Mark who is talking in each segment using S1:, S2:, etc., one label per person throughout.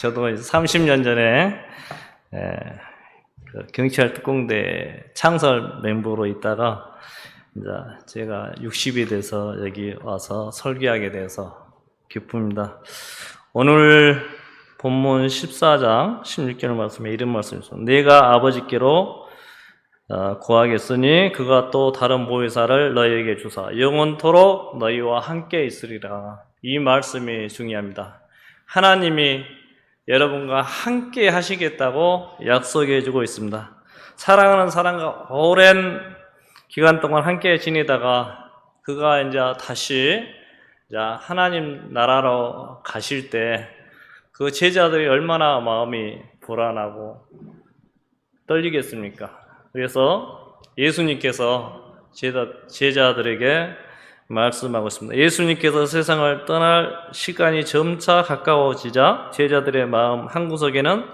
S1: 저도 30년 전에 에, 그 경찰 특공대 창설 멤버로 있다가 이제 제가 60이 돼서 여기 와서 설교하게 돼서 기쁩니다. 오늘 본문 14장 16절 말씀에 이런 말씀이 있습니다. 내가 아버지께로 어, 구하겠으니 그가 또 다른 보혜사를 너희에게 주사 영원토록 너희와 함께 있으리라. 이 말씀이 중요합니다. 하나님이 여러분과 함께 하시겠다고 약속해 주고 있습니다. 사랑하는 사람과 오랜 기간 동안 함께 지내다가 그가 이제 다시 하나님 나라로 가실 때 그 제자들이 얼마나 마음이 불안하고 떨리겠습니까? 그래서 예수님께서 제자, 제자들에게 말씀하고 있습니다. 예수님께서 세상을 떠날 시간이 점차 가까워지자 제자들의 마음 한 구석에는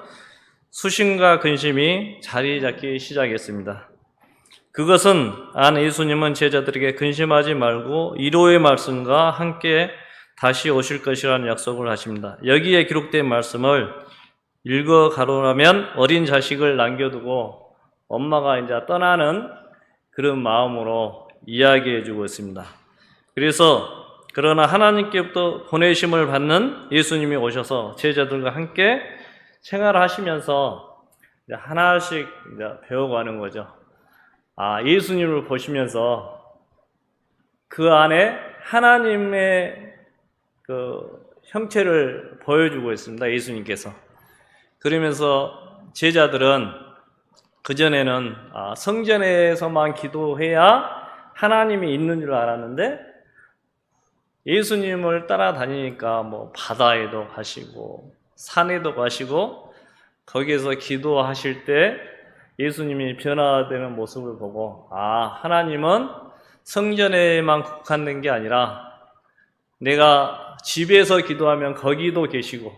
S1: 수심과 근심이 자리 잡기 시작했습니다. 그것은 안 예수님은 제자들에게 근심하지 말고 이로의 말씀과 함께 다시 오실 것이라는 약속을 하십니다. 여기에 기록된 말씀을 읽어 가로라면 어린 자식을 남겨두고 엄마가 이제 떠나는 그런 마음으로 이야기해 주고 있습니다. 그래서 그러나 하나님께부터 보내심을 받는 예수님이 오셔서 제자들과 함께 생활하시면서 하나씩 배워가는 거죠. 아, 예수님을 보시면서 그 안에 하나님의 그 형체를 보여주고 있습니다. 예수님께서. 그러면서 제자들은 그전에는 아, 성전에서만 기도해야 하나님이 있는 줄 알았는데 예수님을 따라다니니까 뭐 바다에도 가시고 산에도 가시고 거기에서 기도하실 때 예수님이 변화되는 모습을 보고 아 하나님은 성전에만 국한된 게 아니라 내가 집에서 기도하면 거기도 계시고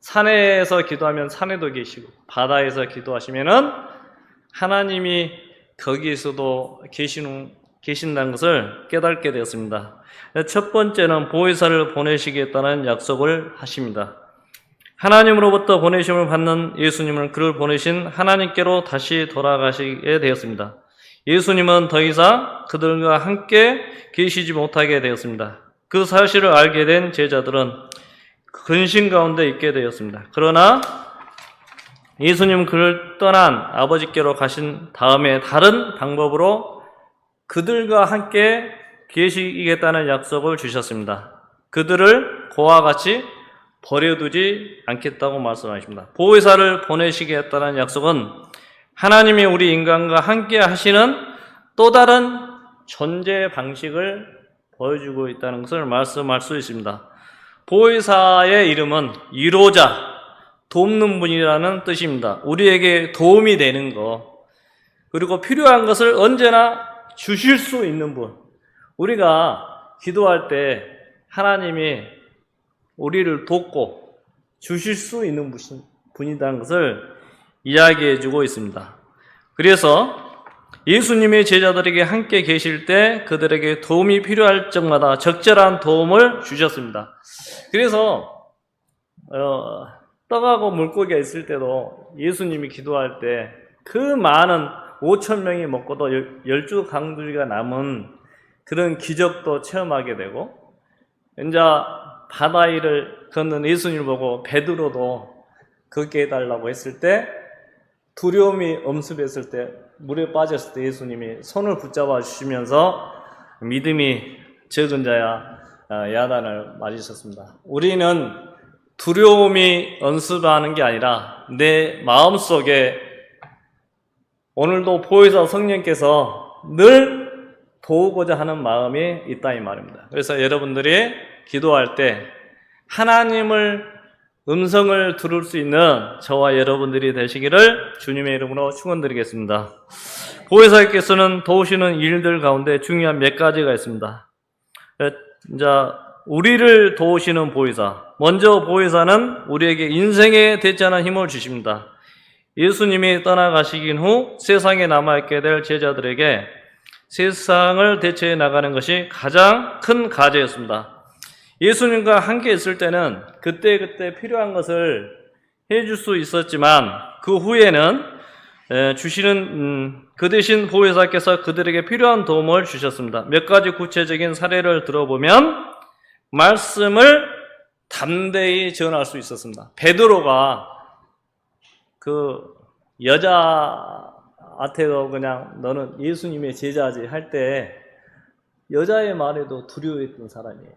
S1: 산에서 기도하면 산에도 계시고 바다에서 기도하시면은 하나님이 거기에서도 계시는 계신다는 것을 깨닫게 되었습니다. 첫 번째는 보혜사를 보내시겠다는 약속을 하십니다. 하나님으로부터 보내심을 받는 예수님은 그를 보내신 하나님께로 다시 돌아가시게 되었습니다. 예수님은 더 이상 그들과 함께 계시지 못하게 되었습니다. 그 사실을 알게 된 제자들은 근심 가운데 있게 되었습니다. 그러나 예수님은 그를 떠난 아버지께로 가신 다음에 다른 방법으로 그들과 함께 계시겠다는 약속을 주셨습니다. 그들을 고와 같이 버려두지 않겠다고 말씀하십니다. 보혜사를 보내시겠다는 약속은 하나님이 우리 인간과 함께 하시는 또 다른 존재 방식을 보여주고 있다는 것을 말씀할 수 있습니다. 보혜사의 이름은 이로자, 돕는 분이라는 뜻입니다. 우리에게 도움이 되는 것, 그리고 필요한 것을 언제나 주실 수 있는 분. 우리가 기도할 때 하나님이 우리를 돕고 주실 수 있는 분이라는 것을 이야기해 주고 있습니다. 그래서 예수님의 제자들에게 함께 계실 때 그들에게 도움이 필요할 적마다 적절한 도움을 주셨습니다. 그래서 어, 떡하고 물고기가 있을 때도 예수님이 기도할 때 그 많은 5천 명이 먹고도 열두 강두리가 남은 그런 기적도 체험하게 되고 이제 바다 위를 걷는 예수님을 보고 베드로도 걷게 해달라고 했을 때 두려움이 엄습했을 때 물에 빠졌을 때 예수님이 손을 붙잡아 주시면서 믿음이 적은 자야 어, 야단을 맞으셨습니다. 우리는 두려움이 연습하는 게 아니라 내 마음속에 오늘도 보혜사 성령께서 늘 도우고자 하는 마음이 있다 이 말입니다. 그래서 여러분들이 기도할 때 하나님을 음성을 들을 수 있는 저와 여러분들이 되시기를 주님의 이름으로 축원드리겠습니다. 보혜사께서는 도우시는 일들 가운데 중요한 몇 가지가 있습니다. 이제 우리를 도우시는 보혜사. 먼저 보혜사는 우리에게 인생에 대처하는 힘을 주십니다. 예수님이 떠나가시긴 후 세상에 남아있게 될 제자들에게 세상을 대처해 나가는 것이 가장 큰 과제였습니다. 예수님과 함께 있을 때는 그때그때 필요한 것을 해줄 수 있었지만 그 후에는 에, 주시는 음, 그 대신 보혜사께서 그들에게 필요한 도움을 주셨습니다. 몇 가지 구체적인 사례를 들어보면 말씀을 담대히 전할 수 있었습니다. 베드로가 그 여자한테도 그냥 너는 예수님의 제자지 할 때 여자의 말에도 두려워했던 사람이에요.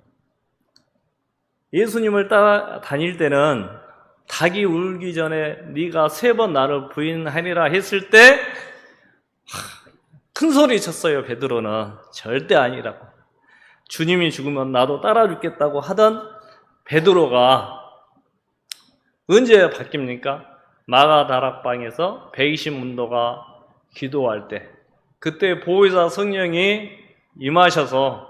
S1: 예수님을 따라 다닐 때는 닭이 울기 전에 네가 세 번 나를 부인하리라 했을 때 큰 소리 쳤어요 베드로는 절대 아니라고 주님이 죽으면 나도 따라 죽겠다고 하던 베드로가 언제 바뀝니까? 마가 다락방에서 120문도가 기도할 때 그때 보혜사 성령이 임하셔서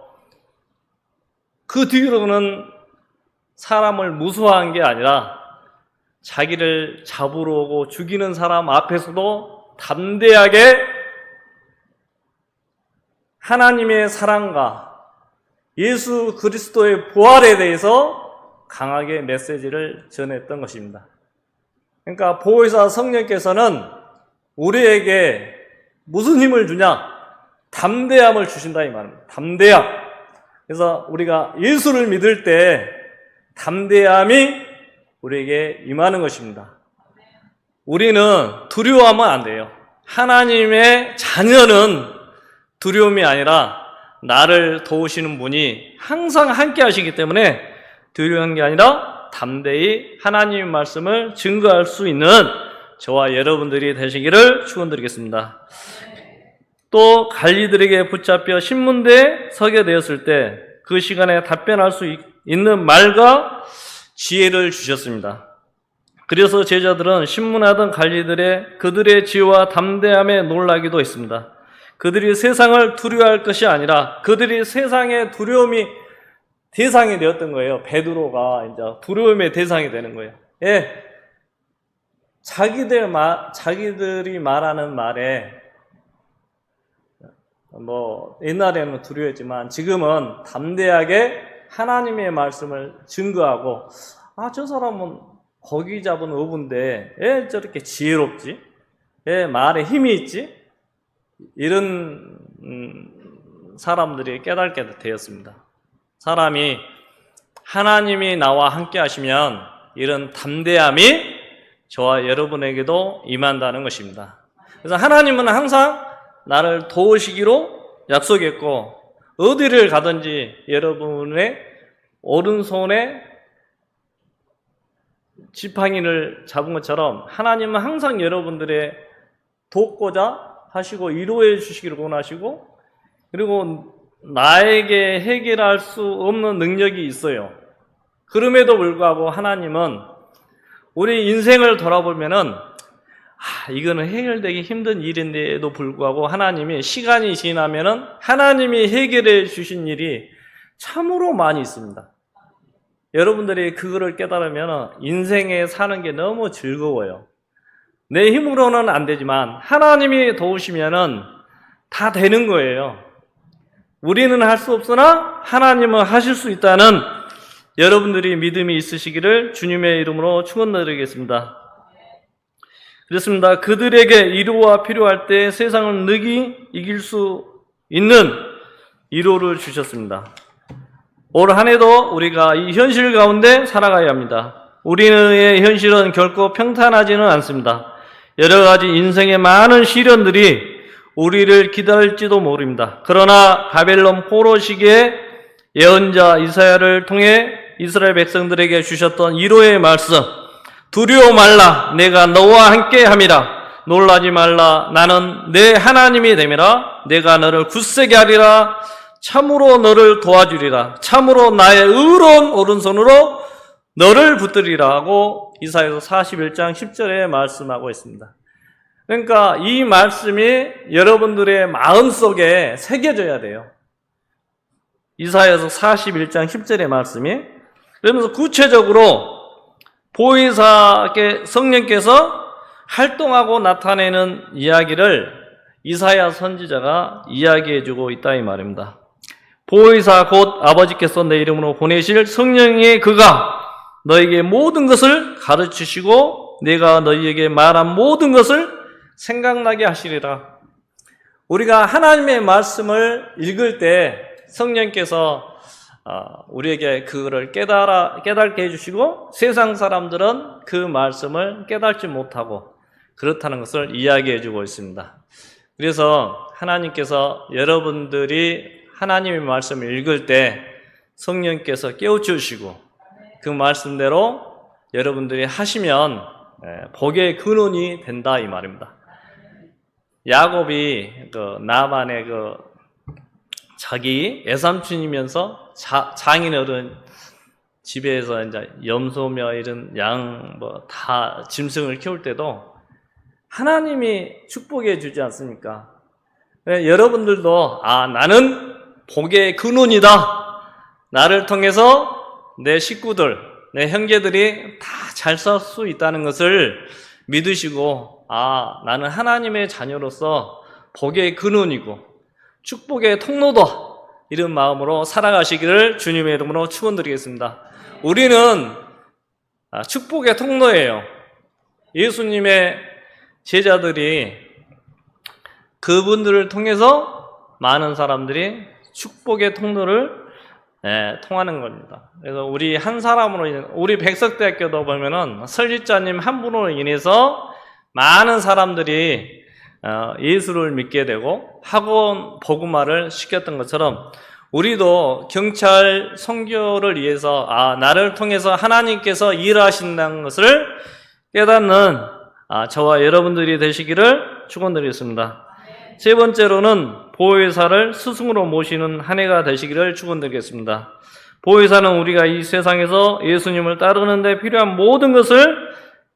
S1: 그 뒤로는 사람을 무수한 게 아니라 자기를 잡으러 오고 죽이는 사람 앞에서도 담대하게 하나님의 사랑과 예수 그리스도의 부활에 대해서 강하게 메시지를 전했던 것입니다. 그러니까 보혜사 성령께서는 우리에게 무슨 힘을 주냐? 담대함을 주신다 이 말입니다. 담대함. 그래서 우리가 예수를 믿을 때 담대함이 우리에게 임하는 것입니다. 우리는 두려워하면 안 돼요. 하나님의 자녀는 두려움이 아니라 나를 도우시는 분이 항상 함께 하시기 때문에 두려운 게 아니라 담대히 하나님의 말씀을 증거할 수 있는 저와 여러분들이 되시기를 축원드리겠습니다. 또 갈리들에게 붙잡혀 신문대에 서게 되었을 때 그 시간에 답변할 수 있- 있는 말과 지혜를 주셨습니다. 그래서 제자들은 신문하던 관리들의 그들의 지혜와 담대함에 놀라기도 했습니다. 그들이 세상을 두려워할 것이 아니라 그들이 세상의 두려움이 대상이 되었던 거예요. 베드로가 이제 두려움의 대상이 되는 거예요. 예. 자기들 말, 자기들이 말하는 말에 뭐 옛날에는 두려웠지만 지금은 담대하게 하나님의 말씀을 증거하고 아 저 사람은 거기 잡은 어부인데 왜 저렇게 지혜롭지? 왜 말에 힘이 있지? 이런 음, 사람들이 깨닫게 되었습니다. 사람이 하나님이 나와 함께 하시면 이런 담대함이 저와 여러분에게도 임한다는 것입니다. 그래서 하나님은 항상 나를 도우시기로 약속했고 어디를 가든지 여러분의 오른손에 지팡이를 잡은 것처럼 하나님은 항상 여러분들의 돕고자 하시고 위로해 주시기를 원하시고 그리고 나에게 해결할 수 없는 능력이 있어요. 그럼에도 불구하고 하나님은 우리 인생을 돌아보면은 아, 이거는 해결되기 힘든 일인데도 불구하고 하나님이 시간이 지나면은 하나님이 해결해 주신 일이 참으로 많이 있습니다. 여러분들이 그거를 깨달으면 인생에 사는 게 너무 즐거워요. 내 힘으로는 안 되지만 하나님이 도우시면은 다 되는 거예요. 우리는 할 수 없으나 하나님은 하실 수 있다는 여러분들이 믿음이 있으시기를 주님의 이름으로 축원드리겠습니다. 그렇습니다. 그들에게 위로가 필요할 때 세상을 능히 이길 수 있는 위로를 주셨습니다. 올 한 해도 우리가 이 현실 가운데 살아가야 합니다. 우리의 현실은 결코 평탄하지는 않습니다. 여러 가지 인생의 많은 시련들이 우리를 기다릴지도 모릅니다. 그러나 바벨론 포로 시기에 예언자 이사야를 통해 이스라엘 백성들에게 주셨던 위로의 말씀 두려워 말라 내가 너와 함께 함이라 놀라지 말라 나는 내 하나님이 됨이라 내가 너를 굳세게 하리라 참으로 너를 도와주리라 참으로 나의 의로운 오른손으로 너를 붙들리라고 이사야서 41장 10절에 말씀하고 있습니다. 그러니까 이 말씀이 여러분들의 마음속에 새겨져야 돼요. 이사야서 41장 10절의 말씀이 그러면서 구체적으로 보이사께 성령께서 활동하고 나타내는 이야기를 이사야 선지자가 이야기해주고 있다 이 말입니다. 보이사 곧 아버지께서 내 이름으로 보내실 성령의 그가 너에게 모든 것을 가르치시고 내가 너희에게 말한 모든 것을 생각나게 하시리라. 우리가 하나님의 말씀을 읽을 때 성령께서 어, 우리에게 그거를 깨달아, 깨닫게 해주시고 세상 사람들은 그 말씀을 깨닫지 못하고 그렇다는 것을 이야기해 주고 있습니다. 그래서 하나님께서 여러분들이 하나님의 말씀을 읽을 때 성령께서 깨우치시고 그 말씀대로 여러분들이 하시면 예, 복의 근원이 된다 이 말입니다. 야곱이 그 나만의 그 자기 애삼촌이면서 자, 장인어른 집에서 이제 염소며 이런 양 뭐 다 짐승을 키울 때도 하나님이 축복해 주지 않습니까? 네, 여러분들도 아 나는 복의 근원이다. 나를 통해서 내 식구들, 내 형제들이 다 잘 살 수 있다는 것을 믿으시고 아 나는 하나님의 자녀로서 복의 근원이고 축복의 통로다 이런 마음으로 살아가시기를 주님의 이름으로 축원드리겠습니다. 우리는 아, 축복의 통로예요. 예수님의 제자들이 그분들을 통해서 많은 사람들이 축복의 통로를 예, 통하는 겁니다. 그래서 우리 한 사람으로 인해 우리 백석대학교도 보면은 설립자님 한 분으로 인해서 많은 사람들이 어, 예수를 믿게 되고 학원 복음화를 시켰던 것처럼 우리도 경찰 선교를 위해서 아 나를 통해서 하나님께서 일하신다는 것을 깨닫는 아, 저와 여러분들이 되시기를 축원드리겠습니다. 세 번째로는 보혜사를 스승으로 모시는 한 해가 되시기를 축원드리겠습니다. 보혜사는 우리가 이 세상에서 예수님을 따르는데 필요한 모든 것을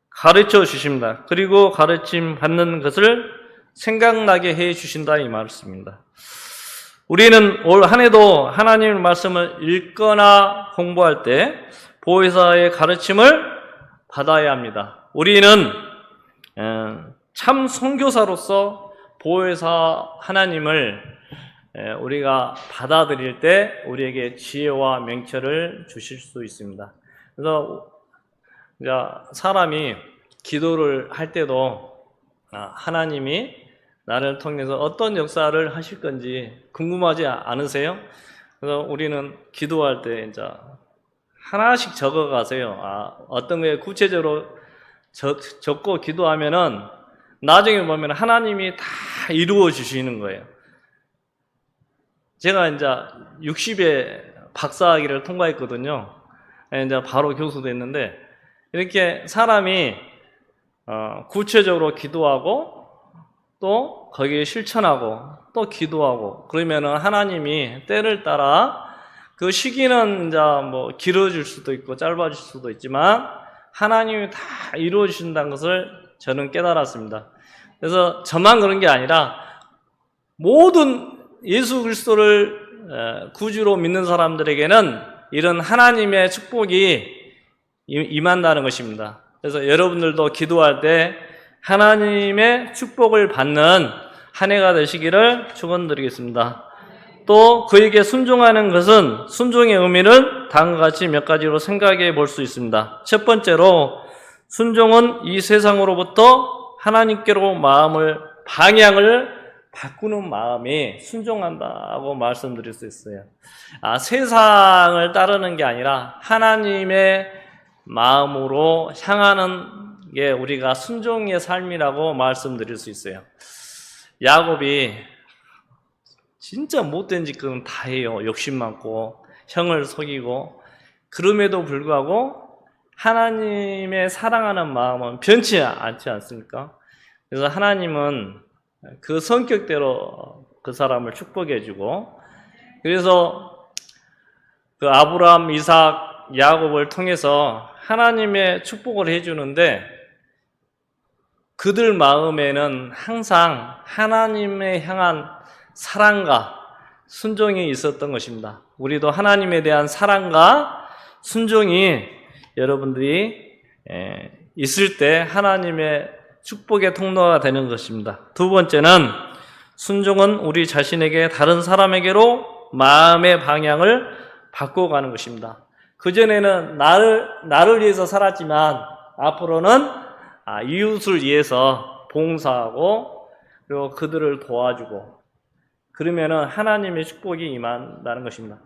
S1: 가르쳐 주십니다. 그리고 가르침 받는 것을 생각나게 해 주신다 이 말씀입니다. 우리는 올 한 해도 하나님의 말씀을 읽거나 공부할 때 보혜사의 가르침을 받아야 합니다. 우리는 어, 참 선교사로서 보혜사 하나님을 에, 우리가 받아들일 때 우리에게 지혜와 명철을 주실 수 있습니다. 그래서 사람이 기도를 할 때도 아, 하나님이 나를 통해서 어떤 역사를 하실 건지 궁금하지 않으세요? 그래서 우리는 기도할 때 이제 하나씩 적어 가세요. 아, 어떤 거에 구체적으로 적, 적고 기도하면은 나중에 보면 하나님이 다 이루어 주시는 거예요. 제가 이제 60에 박사학위를 통과했거든요. 이제 바로 교수 됐는데 이렇게 사람이 어, 구체적으로 기도하고 또 거기에 실천하고 또 기도하고 그러면은 하나님이 때를 따라 그 시기는 이제 뭐 길어질 수도 있고 짧아질 수도 있지만 하나님이 다 이루어 주신다는 것을 저는 깨달았습니다. 그래서 저만 그런 게 아니라 모든 예수 그리스도를 어, 구주로 믿는 사람들에게는 이런 하나님의 축복이 임한다는 것입니다. 그래서 여러분들도 기도할 때 하나님의 축복을 받는 한 해가 되시기를 축원드리겠습니다. 또 그에게 순종하는 것은 순종의 의미를 다음과 같이 몇 가지로 생각해 볼 수 있습니다. 첫 번째로 순종은 이 세상으로부터 하나님께로 마음을 방향을 바꾸는 마음이 순종한다고 말씀드릴 수 있어요. 아, 세상을 따르는 게 아니라 하나님의 마음으로 향하는 게 우리가 순종의 삶이라고 말씀드릴 수 있어요. 야곱이 진짜 못된 짓은 다 해요. 욕심 많고 형을 속이고 그럼에도 불구하고 하나님의 사랑하는 마음은 변치 않지 않습니까? 그래서 하나님은 그 성격대로 그 사람을 축복해 주고 그래서 그 아브라함, 이삭, 야곱을 통해서 하나님의 축복을 해 주는데 그들 마음에는 항상 하나님의 향한 사랑과 순종이 있었던 것입니다. 우리도 하나님에 대한 사랑과 순종이 여러분들이 있을 때 하나님의 축복의 통로가 되는 것입니다. 두 번째는 순종은 우리 자신에게 다른 사람에게로 마음의 방향을 바꿔가는 것입니다. 그전에는 나를, 나를 위해서 살았지만 앞으로는 아, 이웃을 위해서 봉사하고 그리고 그들을 도와주고 그러면은 하나님의 축복이 임한다는 것입니다.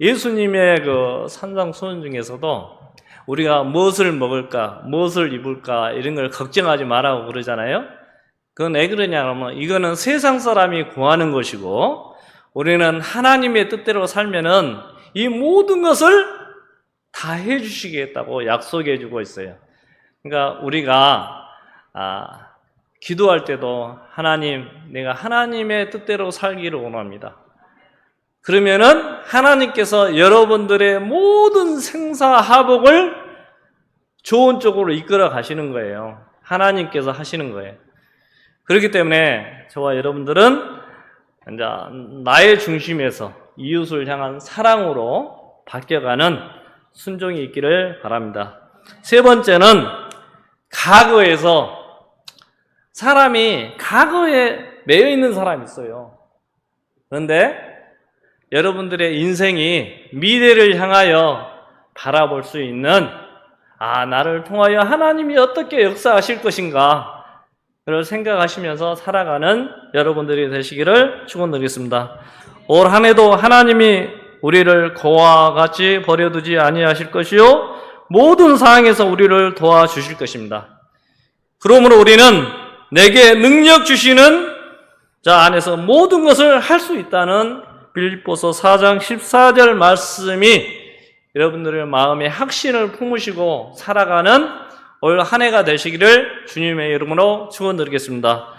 S1: 예수님의 그 산상수훈 중에서도 우리가 무엇을 먹을까, 무엇을 입을까 이런 걸 걱정하지 말라고 그러잖아요. 그건 왜 그러냐면 이거는 세상 사람이 구하는 것이고 우리는 하나님의 뜻대로 살면은 이 모든 것을 다 해주시겠다고 약속해 주고 있어요. 그러니까 우리가 아, 기도할 때도 하나님, 내가 하나님의 뜻대로 살기를 원합니다. 그러면은 하나님께서 여러분들의 모든 생사하복을 좋은 쪽으로 이끌어 가시는 거예요. 하나님께서 하시는 거예요. 그렇기 때문에 저와 여러분들은 이제 나의 중심에서 이웃을 향한 사랑으로 바뀌어가는 순종이 있기를 바랍니다. 세 번째는 과거에서 사람이 과거에 매여 있는 사람이 있어요. 그런데 여러분들의 인생이 미래를 향하여 바라볼 수 있는 아, 나를 통하여 하나님이 어떻게 역사하실 것인가 를 생각하시면서 살아가는 여러분들이 되시기를 축원드리겠습니다. 올 한 해도 하나님이 우리를 거와 같이 버려두지 아니하실 것이요 모든 상황에서 우리를 도와주실 것입니다. 그러므로 우리는 내게 능력 주시는 자 안에서 모든 것을 할 수 있다는 빌립보서 4장 14절 말씀이 여러분들의 마음에 확신을 품으시고 살아가는 올 한 해가 되시기를 주님의 이름으로 축원드리겠습니다.